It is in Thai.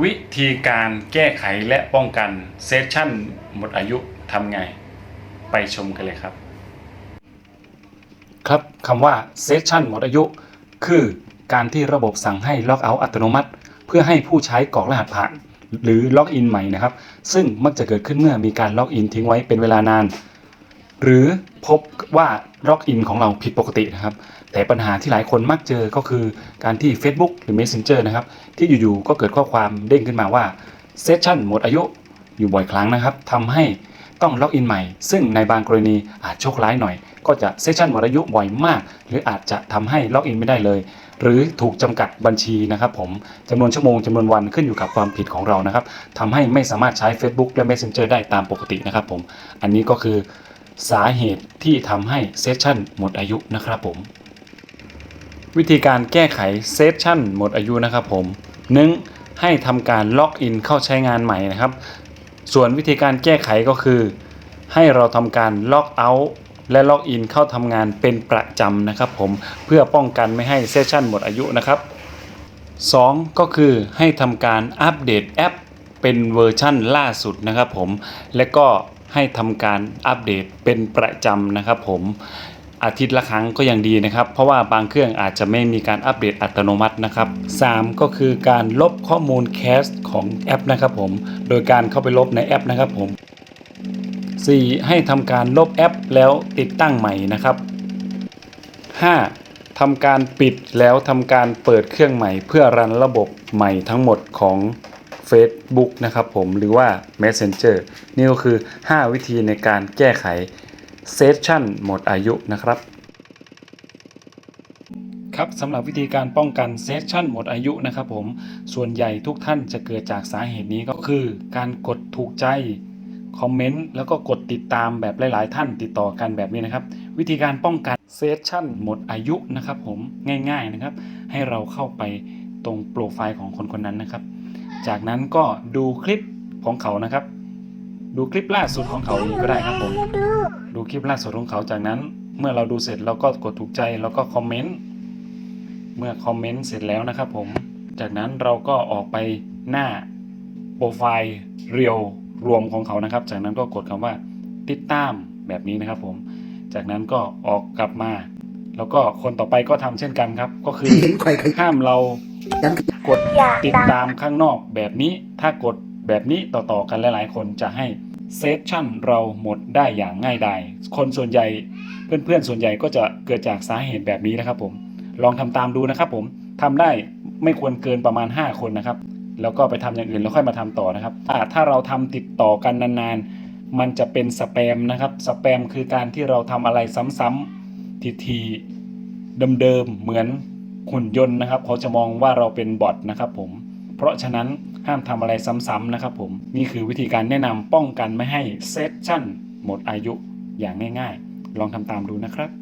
วิธีการแก้ไขและป้องกันเซสชั่นหมดอายุทำไง ไปชมกันเลยครับ ครับคำว่าเซสชั่นหมดอายุ คือการที่ระบบสั่งให้ล็อกเอาท์อัตโนมัติ เพื่อให้ผู้ใช้กรอกรหัสผ่านหรือล็อกอินใหม่นะครับ ซึ่งมักจะเกิดขึ้นเมื่อมีการล็อกอินทิ้งไว้เป็นเวลานาน หรือพบว่าล็อกอินของเราผิดปกตินะครับ แต่ปัญหาที่หลายคนมักเจอก็คือการที่ Facebook หรือ Messenger นะครับ ที่อยู่ๆก็เกิดข้อความเด้งขึ้นมาว่าเซสชันหมดอายุอยู่บ่อยครั้งนะครับทำให้ต้องล็อกอินใหม่ ซึ่งในบางกรณีอาจโชคร้ายหน่อย ก็จะเซสชันหมดอายุบ่อยมาก หรืออาจจะทำให้ล็อกอินไม่ได้เลย หรือถูกจำกัดบัญชีนะครับผมจำนวนชั่วโมงจำนวนวันขึ้นอยู่กับความผิดของเรานะครับทำให้ไม่สามารถใช้ Facebook และ Messenger ได้ตามปกตินะครับผม อันนี้ก็คือ สาเหตุที่ทำให้เซสชันหมดอายุนะครับผม วิธีการแก้ไขเซสชันหมดอายุนะครับผม 1. ให้ทำการล็อกอินเข้าใช้งานใหม่นะครับ ส่วนวิธีการแก้ไขก็คือ ให้เราทำการล็อกเอาท์และล็อกอินเข้าทำงานเป็นประจำนะครับผมเพื่อป้องกันไม่ให้เซสชันหมดอายุนะครับ 2. ก็คือให้ทำการอัปเดตแอปเป็นเวอร์ชั่นล่าสุดนะครับผม และก็ ให้ทำการอัปเดตเป็นประจำนะครับผมอาทิตย์ละครั้งก็ยังดีนะครับ เพราะว่าบางเครื่องอาจจะไม่มีการอัปเดตอัตโนมัตินะครับ 3 ก็คือการลบข้อมูลแคสของแอปนะครับผม โดยการเข้าไปลบในแอปนะครับผม 4. ให้ทำการลบแอปแล้วติดตั้งใหม่นะครับ 5. ทำการปิดแล้วทำการเปิดเครื่องใหม่ เพื่อรันระบบใหม่ทั้งหมดของ Facebook นะครับผมหรือว่า Messenger นี่ก็คือ 5 วิธีในการแก้ไขเซสชั่นหมดอายุนะครับ ครับสำหรับวิธีการป้องกันเซสชั่นหมดอายุนะครับผมส่วนใหญ่ทุกท่านจะเกิดจากสาเหตุนี้ก็คือการกดถูกใจคอมเมนต์แล้วก็กดติดตามแบบหลาย ๆ ท่านติดต่อกันแบบนี้นะครับ วิธีการป้องกันเซสชั่นหมดอายุนะครับผมง่าย ๆ นะครับ ให้เราเข้าไปตรงโปรไฟล์ของคนคนนั้นนะครับ จากนั้นก็ดูคลิปของเขานะครับ ดูคลิปล่าสุดของเขาก็ได้ครับผม ดูคลิปล่าสุดของเขาจากนั้น เมื่อเราดูเสร็จเราก็กดถูกใจแล้วก็คอมเมนต์เมื่อคอมเมนต์เสร็จแล้วนะครับ ผม จากนั้นเราก็ออกไปหน้าโปรไฟล์เรียวรวมของเขานะครับ จากนั้นก็กดคำว่าติดตามแบบนี้นะครับ ผม จากนั้นก็ออกกลับมา แล้วก็คนต่อไปก็ทำเช่นกันครับ ก็คือเห็นใครขยันห้ามเรา กดติดตามข้างนอกแบบนี้ ถ้ากดแบบนี้ต่อๆกันหลายๆ คนจะให้เซสชั่นเราหมดได้อย่างง่ายดาย คนส่วนใหญ่เพื่อนๆ ส่วนใหญ่ก็จะเกิดจากสาเหตุแบบนี้นะครับผม ลองทำตามดูนะครับผมทำได้ไม่ควรเกินประมาณ 5 คนนะครับ แล้วก็ไปทำอย่างอื่นแล้วค่อยมาทำต่อนะครับถ้าเราทำติดต่อกันนานๆ มันจะเป็นสแปมนะครับ สแปมคือการที่เราทำอะไรซ้ำๆทีๆเดิมๆ เหมือน หุ่นยนต์นะครับ เขาจะมองว่าเราเป็นบอทนะครับผม เพราะฉะนั้นห้ามทำอะไรซ้ำๆนะครับผม นี่คือวิธีการแนะนำป้องกันไม่ให้เซสชั่นหมดอายุอย่างง่าย ๆ ลองทำตามดูนะครับ